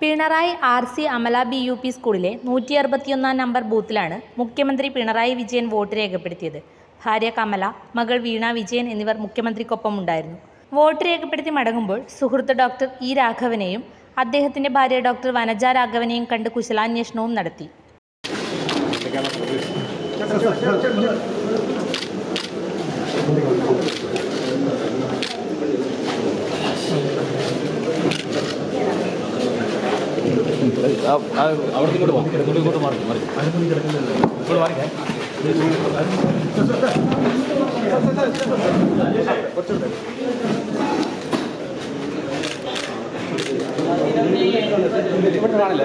Pinarayi R C Amala B U P സ്കൂളിലെ നൂറ്റി അറുപത്തിയൊന്നാം number ബൂത്തിലാണ് മുഖ്യമന്ത്രി പിണറായി വിജയൻ വോട്ട് രേഖപ്പെടുത്തിയത്. ഭാര്യ കമല മകൾ വീണ വിജയൻ എന്നിവർ മുഖ്യമന്ത്രിക്കൊപ്പം ഉണ്ടായിരുന്നു വോട്ട് രേഖപ്പെടുത്തി മടങ്ങുമ്പോൾ സുഹൃത്ത് ഡോക്ടർ ഇ രാഘവനെയും അദ്ദേഹത്തിന്റെ ഭാര്യ ഡോക്ടർ വനജ രാഘവനെയും കണ്ട് കുശലാന്വേഷണവും നടത്തി. അവിടെ ഇങ്ങോട്ട് പോകും ഇങ്ങോട്ട് മാറി മാറി ഇങ്ങോട്ട് മാറിക്കേ ഇവിടെ കാണില്ലേ